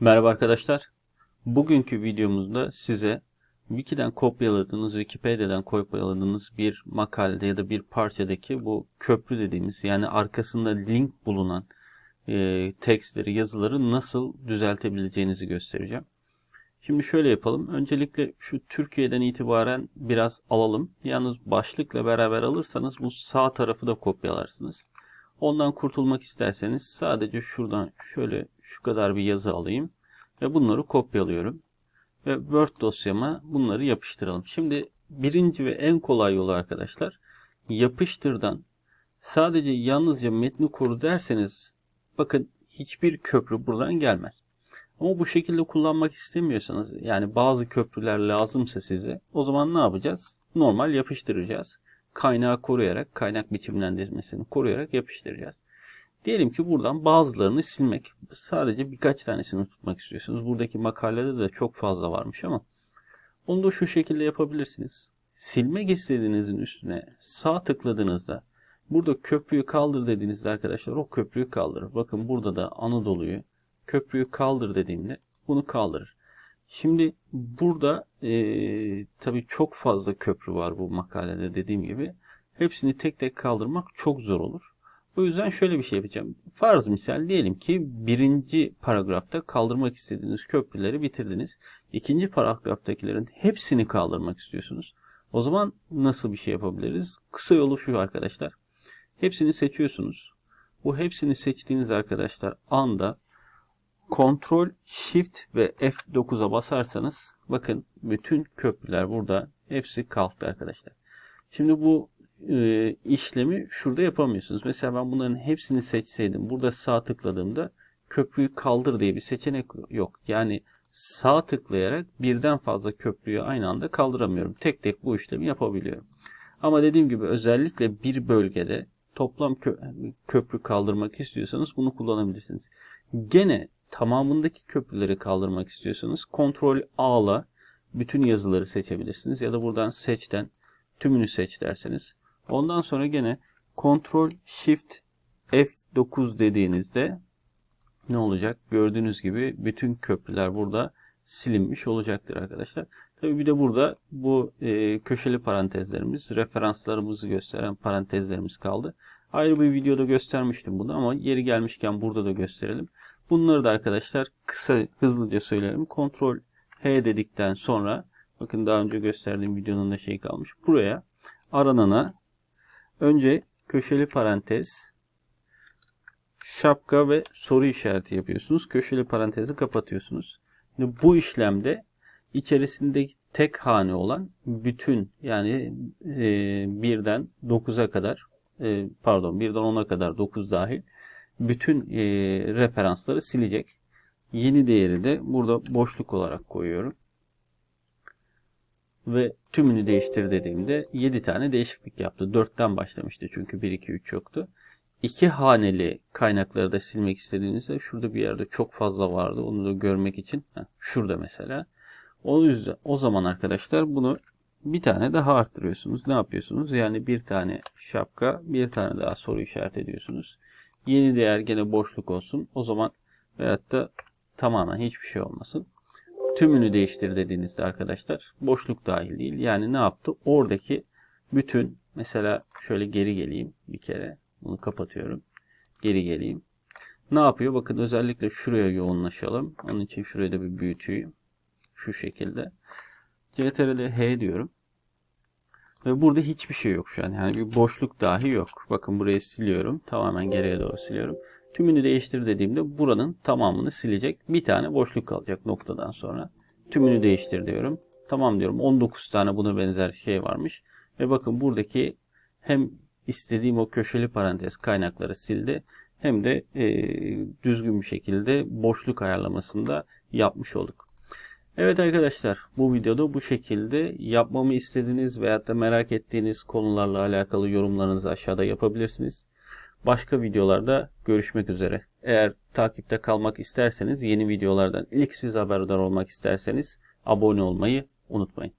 Merhaba arkadaşlar. Bugünkü videomuzda size Wiki'den kopyaladığınız, Wikipedia'dan kopyaladığınız bir makalede ya da bir parçadaki bu köprü dediğimiz yani arkasında link bulunan e, tekstleri, yazıları nasıl düzeltebileceğinizi göstereceğim. Şimdi şöyle yapalım. Öncelikle şu Türkiye'den itibaren biraz alalım. Yalnız başlıkla beraber alırsanız bu sağ tarafı da kopyalarsınız. Ondan kurtulmak isterseniz sadece şuradan şöyle şu kadar bir yazı alayım ve bunları kopyalıyorum. Ve Word dosyama bunları yapıştıralım. Şimdi birinci ve en kolay yolu arkadaşlar yapıştırdan sadece yalnızca metni koru derseniz bakın hiçbir köprü buradan gelmez. Ama bu şekilde kullanmak istemiyorsanız yani bazı köprüler lazımsa size o zaman ne yapacağız? Normal yapıştıracağız kaynağı koruyarak, kaynak biçimlendirmesini koruyarak yapıştıracağız. Diyelim ki buradan bazılarını silmek, sadece birkaç tanesini tutmak istiyorsunuz. Buradaki makalede de çok fazla varmış ama onu da şu şekilde yapabilirsiniz. Silmek istediğinizin üstüne sağ tıkladığınızda burada köprüyü kaldır dediğinizde arkadaşlar o köprüyü kaldırır. Bakın burada da Anadolu'yu köprüyü kaldır dediğimde bunu kaldırır. Şimdi burada e, tabii çok fazla köprü var bu makalede dediğim gibi. Hepsini tek tek kaldırmak çok zor olur. O yüzden şöyle bir şey yapacağım. Farz misal diyelim ki birinci paragrafta kaldırmak istediğiniz köprüleri bitirdiniz. İkinci paragraftakilerin hepsini kaldırmak istiyorsunuz. O zaman nasıl bir şey yapabiliriz? Kısa yolu şu arkadaşlar. Hepsini seçiyorsunuz. Bu hepsini seçtiğiniz arkadaşlar anda Ctrl Shift ve F9'a basarsanız bakın bütün köprüler burada hepsi kalktı arkadaşlar. Şimdi bu e, işlemi şurada yapamıyorsunuz. Mesela ben bunların hepsini seçseydim burada sağ tıkladığımda köprüyü kaldır diye bir seçenek yok. Yani sağ tıklayarak birden fazla köprüyü aynı anda kaldıramıyorum. Tek tek bu işlemi yapabiliyorum. Ama dediğim gibi özellikle bir bölgede toplam kö köprü kaldırmak istiyorsanız bunu kullanabilirsiniz. Gene tamamındaki köprüleri kaldırmak istiyorsanız Ctrl A'la bütün yazıları seçebilirsiniz. Ya da buradan seçten tümünü seç derseniz. Ondan sonra gene Ctrl Shift F9 dediğinizde ne olacak? Gördüğünüz gibi bütün köprüler burada silinmiş olacaktır arkadaşlar. Tabi bir de burada bu e, köşeli parantezlerimiz, referanslarımızı gösteren parantezlerimiz kaldı. Ayrı bir videoda göstermiştim bunu ama yeri gelmişken burada da gösterelim. Bunları da arkadaşlar kısa hızlıca söylerim. Ctrl H dedikten sonra bakın daha önce gösterdiğim videonun da şey kalmış. Buraya aranana önce köşeli parantez şapka ve soru işareti yapıyorsunuz. Köşeli parantezi kapatıyorsunuz. Şimdi bu işlemde içerisinde tek hane olan bütün yani e, birden 9'a kadar e, pardon birden 10'a kadar 9 dahil bütün e, referansları silecek. Yeni değeri de burada boşluk olarak koyuyorum. Ve tümünü değiştir dediğimde 7 tane değişiklik yaptı. 4'ten başlamıştı çünkü 1, 2, 3 yoktu. İki haneli kaynakları da silmek istediğinizde şurada bir yerde çok fazla vardı. Onu da görmek için heh, şurada mesela. O yüzden o zaman arkadaşlar bunu bir tane daha arttırıyorsunuz. Ne yapıyorsunuz? Yani bir tane şapka, bir tane daha soru işaret ediyorsunuz. Yeni değer gene boşluk olsun. O zaman veyahut da tamamen hiçbir şey olmasın. Tümünü değiştir dediğinizde arkadaşlar boşluk dahil değil. Yani ne yaptı? Oradaki bütün mesela şöyle geri geleyim bir kere. Bunu kapatıyorum. Geri geleyim. Ne yapıyor? Bakın özellikle şuraya yoğunlaşalım. Onun için şurayı da bir büyüteyim. Şu şekilde. CTRL H diyorum. Ve burada hiçbir şey yok şu an. Yani bir boşluk dahi yok. Bakın burayı siliyorum. Tamamen geriye doğru siliyorum. Tümünü değiştir dediğimde buranın tamamını silecek. Bir tane boşluk kalacak noktadan sonra. Tümünü değiştir diyorum. Tamam diyorum. 19 tane buna benzer şey varmış. Ve bakın buradaki hem istediğim o köşeli parantez kaynakları sildi. Hem de e, düzgün bir şekilde boşluk ayarlamasında yapmış olduk. Evet arkadaşlar bu videoda bu şekilde yapmamı istediğiniz veya da merak ettiğiniz konularla alakalı yorumlarınızı aşağıda yapabilirsiniz. Başka videolarda görüşmek üzere. Eğer takipte kalmak isterseniz yeni videolardan ilk siz haberdar olmak isterseniz abone olmayı unutmayın.